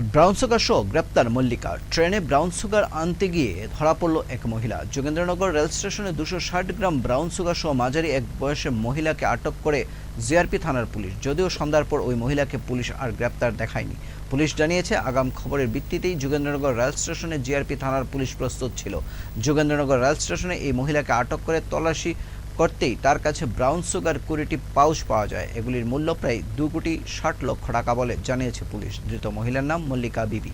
Brown sugar সহ গ্রেপ্তার মল্লিকা। ট্রেনে ব্রাউন সুগার আনতে গিয়ে ধরা পড়ল এক মহিলা। যোগেন্দ্রনগর রেল স্টেশনে দুশো ষাট গ্রাম ব্রাউন সুগার সহ মাঝারি এক বয়সে মহিলাকে আটক করে জিআরপি থানার পুলিশ। যদিও সন্ধ্যার পর ওই মহিলাকে পুলিশ আর গ্রেপ্তার দেখায়নি। পুলিশ জানিয়েছে, আগাম খবরের ভিত্তিতেই যোগেন্দ্রনগর রেল স্টেশনে জিআরপি থানার পুলিশ প্রস্তুত ছিল। যোগেন্দ্রনগর রেল স্টেশনে এই মহিলাকে আটক করে তল্লাশি করতেই তার কাছে ব্রাউন সুগার কুড়িটি পাউচ পাওয়া যায়। এগুলির মূল্য প্রায় দু কোটি ষাট লক্ষ টাকা বলে জানিয়েছে পুলিশ। ধৃত মহিলার নাম মল্লিকা বিবি।